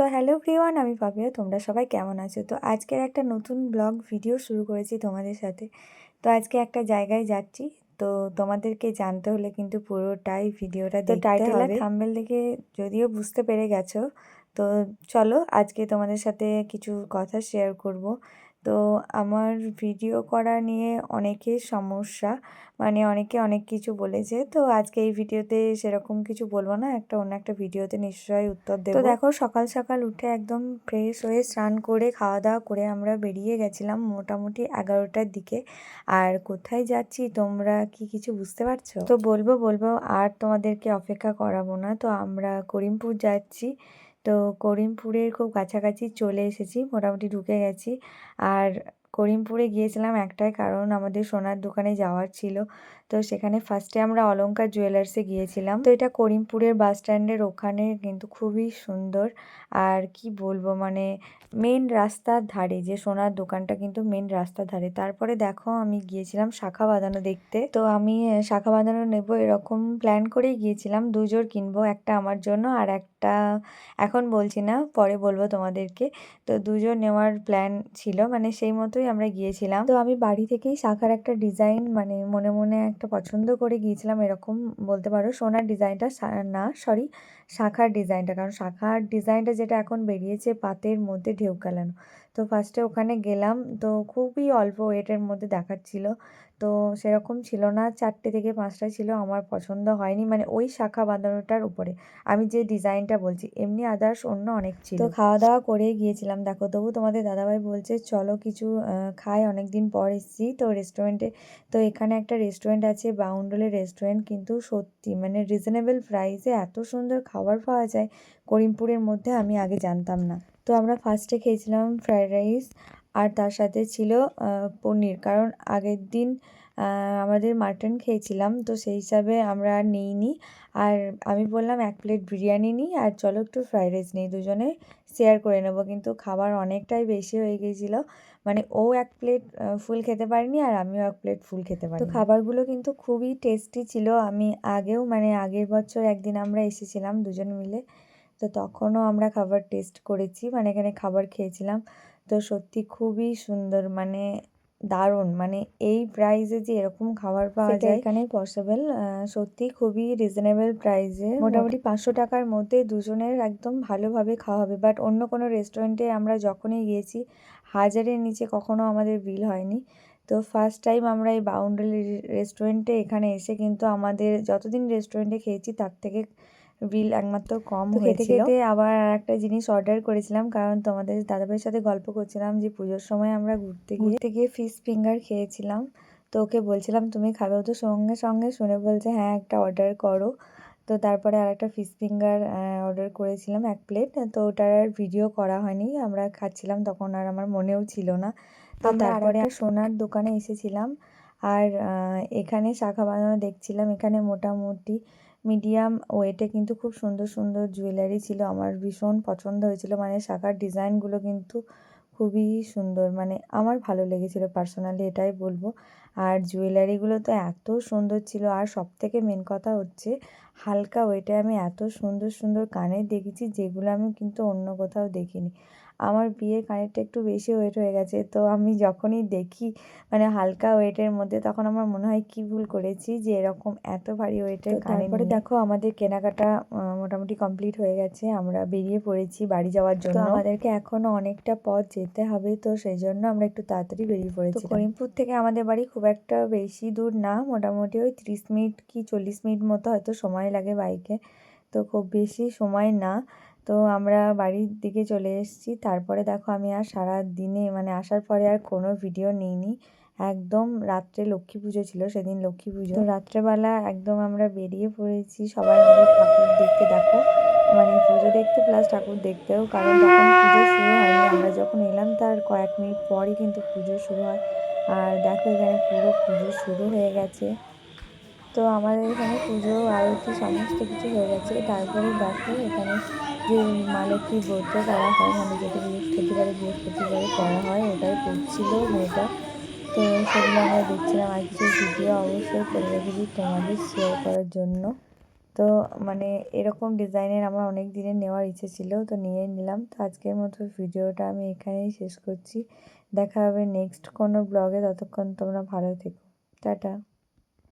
So hello Priyan আমি পাপিয়া তোমরা সবাই কেমন আছো? তো আজকের একটা নতুন ব্লগ ভিডিও শুরু করেছি তোমাদের সাথে। তো আজকে একটা জায়গায় যাচ্ছি। তো তোমাদেরকে জানতে হলে কিন্তু পুরোটাই ভিডিওটা তো টাইটেল আর থাম্বেল দেখে যদিও বুঝতে পেরে গেছো তো চলো আজকে তোমাদের সাথে কিছু কথা শেয়ার করব। তো আমার ভিডিও করা নিয়ে অনেকের সমস্যা। মানে অনেকে অনেক কিছু বলেছে। তো আজকে এই ভিডিওতে সেরকম কিছু বলব না। একটা অন্য একটা ভিডিওতে নিশ্চয়ই উত্তর দেবো। তো দেখো সকাল সকাল উঠে একদম ফ্রেশ হয়ে স্নান করে খাওয়া দাওয়া করে আমরা বেরিয়ে গেছিলাম মোটামুটি এগারোটার দিকে। আর কোথায় যাচ্ছি? তোমরা কি কিছু বুঝতে পারছ? তো বলব বলব আর তোমাদেরকে অপেক্ষা করাবো না। তো আমরা করিমপুর যাচ্ছি। তো করিমপুরের খুব কাছাকাছি চলে এসেছি মোটামুটি ঢুকে গেছি। আর করিমপুরে গিয়েছিলাম একটাই কারণ আমাদের সোনার দোকানে যাওয়ার ছিল। তো সেখানে ফার্স্টে আমরা অলঙ্কার জুয়েলার্সে গিয়েছিলাম। তো এটা করিমপুরের বাস স্ট্যান্ডের ওখানে কিন্তু খুবই সুন্দর। আর কি বলব মানে মেন রাস্তার ধারে, যে সোনার দোকানটা কিন্তু মেন রাস্তার ধারে। তারপরে দেখো আমি গিয়েছিলাম শাখা বাঁধানো দেখতে। তো আমি শাখা বাঁধানো নেব এরকম প্ল্যান করেই গিয়েছিলাম। দুজোর কিনবো, একটা আমার জন্য আর একটা এখন বলছি না, পরে বলব তোমাদেরকে। তো দুজন নেওয়ার প্ল্যান ছিল। মানে সেই মতোই আমরা গিয়েছিলাম। তো আমি বাড়ি থেকেই শাখার একটা ডিজাইন মানে মনে মনে একটা পছন্দ করে গিয়েছিলাম, এরকম বলতে পারো। সোনার ডিজাইনটা না সরি শাখার ডিজাইনটা, কারণ শাখার ডিজাইনটা যেটা এখন বেরিয়েছে পাতের মধ্যে ঢেউ কালানো তো ফার্স্টে ওখানে গেলাম, তো খুবই অল্প ওয়েটের মধ্যে দেখাচ্ছিল তো সেরকম ছিল না, চারটে থেকে পাঁচটা ছিল, আমার পছন্দ হয়নি মানে ওই শাখা বাঁধানোটার উপরে। আমি যে ডিজাইনটা বলছি, এমনি আদার্স অন্য অনেক ছিল। তো খাওয়া দাওয়া করে গিয়েছিলাম। দেখো, তবু তোমাদের দাদাভাই বলছে, চলো কিছু খাই অনেক দিন পর এসেছি। তো রেস্টুরেন্টে তো এখানে একটা রেস্টুরেন্ট আছে, বাউন্ডলের রেস্টুরেন্ট কিন্তু সত্যি মানে রিজনেবল প্রাইসে এত সুন্দর খাবার পাওয়া যায়। করিমপুরের মধ্যে আমি আগে জানতাম না। তো আমরা ফার্স্টে খেয়েছিলাম ফ্রায়েড রাইস আর তার সাথে ছিল পনির। কারণ আগের দিন আমাদের মাটন খেয়েছিলাম। তো সেই হিসাবে আমরা আর নিইনি। আর আমি বললাম, এক প্লেট বিরিয়ানি নিই আর চলো একটু ফ্রাইড রাইস নিই দুজনে শেয়ার করে নেব। কিন্তু খাবার অনেকটাই বেশি হয়ে গিয়েছিল মানে ও এক প্লেট ফুল খেতে পারিনি আর আমিও এক প্লেট ফুল খেতে পারি তো খাবারগুলো কিন্তু খুবই টেস্টি ছিল। আমি আগেও মানে আগের বছর একদিন আমরা এসেছিলাম দুজন মিলে। তো তখনও আমরা খাবার টেস্ট করেছি। মানে এখানে খাবার খেয়েছিলাম। তো সত্যি খুবই সুন্দর। মানে দারুণ। মানে এই প্রাইসে যে এরকম খাবার পাওয়া যায় এখানে পসিবল সত্যি খুবই রিজনেবল প্রাইসে মোটামুটি পাঁচশো টাকার মধ্যে দুজনের একদম ভালোভাবে খাওয়া হবে। বাট অন্য কোনো রেস্টুরেন্টে আমরা যখনই গিয়েছি হাজারের নিচে কখনো আমাদের বিল হয়নি। তো ফার্স্ট টাইম আমরা এই বাউন্ডারি রেস্টুরেন্টে এখানে এসে কিন্তু আমাদের যতদিন রেস্টুরেন্টে খেয়েছি তার থেকে বিল একমাত্র কম খেতে আবার আর একটা জিনিস অর্ডার করেছিলাম কারণ তোমাদের দাদাভাইয়ের সাথে গল্প করছিলাম যে পুজোর সময় আমরা ঘুরতে ঘুরতে গিয়ে ফিশ ফিঙ্গার খেয়েছিলাম। তো ওকে বলছিলাম তুমি খাবে? তো সঙ্গে সঙ্গে শুনে বলছে হ্যাঁ একটা অর্ডার করো। তো তারপরে আর একটা ফিশ ফিঙ্গার অর্ডার করেছিলাম এক প্লেট তো ওটার আর ভিডিও করা হয়নি আমরা খাচ্ছিলাম তখন আর আমার মনেও ছিল না। তো তারপরে সোনার দোকানে এসেছিলাম আর এখানে শাখা বানানো দেখছিলাম এখানে মোটামুটি মিডিয়াম ওয়েটে কিন্তু খুব সুন্দর সুন্দর জুয়েলারি ছিল। আমার ভীষণ পছন্দ হয়েছিল। মানে শাখার ডিজাইনগুলো কিন্তু খুবই সুন্দর। মানে আমার ভালো লেগেছিলো পার্সোনালি, এটাই বলব। আর জুয়েলারিগুলো তো এত সুন্দর ছিল। আর সব থেকে মেন কথা হচ্ছে, হালকা ওয়েটে আমি এত সুন্দর সুন্দর কানের দেখেছি যেগুলো আমি কিন্তু অন্য কোথাও দেখিনি। আমার বিয়ের কানেরটা একটু বেশি ওয়েট হয়ে গেছে। তো আমি যখনই দেখি মানে হালকা ওয়েটের মধ্যে তখন আমার মনে হয় কি ভুল করেছি যে এরকম এত ভারী ওয়েটের তারপরে দেখো আমাদের কেনাকাটা মোটামুটি কমপ্লিট হয়ে গেছে। আমরা বেরিয়ে পড়েছি বাড়ি যাওয়ার জন্য। আমাদেরকে এখনও অনেকটা পথ যেতে হবে তো সেই জন্য আমরা একটু তাড়াতাড়ি বেরিয়ে পড়েছি করিমপুর থেকে আমাদের বাড়ি খুব একটা বেশি দূর না মোটামুটি ওই ত্রিশ মিনিট কি চল্লিশ মিনিট মতো হয়তো সময় লাগে বাইকে। তো খুব বেশি সময় না। তো আমরা বাড়ির দিকে চলে এসেছি। তারপরে দেখো আমি আর সারা দিনে মানে আসার পরে আর কোনো ভিডিও নিইনি। একদম রাত্রে লক্ষ্মী পুজো ছিল, সেদিন লক্ষ্মী পুজো। রাত্রেবেলা একদম আমরা বেরিয়ে পড়েছি সবাই মিলে ঠাকুর দেখতে, দেখো। মানে পুজো দেখতে প্লাস ঠাকুর দেখতেও, কারণ তখন পুজো শুরু হয়নি। আমরা যখন এলাম তার কয়েক মিনিট পরই কিন্তু পুজো শুরু হয়। আর দেখো এখানে পুরো পুজো শুরু হয়ে গেছে। তো আমাদের এখানে পুজো, আরতি সমস্ত কিছু হয়ে গেছে। তারপরে দেখো এখানে যে মা লক্ষ্মীর ব্রত করা হয় মানে যেটা বৃহস্পতিবারে বৃহস্পতিবারে করা হয়, ওটাই করছিল মেয়েটা। তো সেগুলো আমরা দেখছিলাম, আর কিছু ভিডিও অবশ্যই করে রেখেছি তোমাদের শেয়ার করার জন্য। তো মানে এরকম ডিজাইনের আমার অনেক দিনের নেওয়ার ইচ্ছে ছিল, তো নিয়ে নিলাম। তো আজকের মতো ভিডিওটা আমি এখানেই শেষ করছি। দেখা হবে নেক্সট কোনো ব্লগে ততক্ষণ তোমরা ভালো থেকো। টাটা।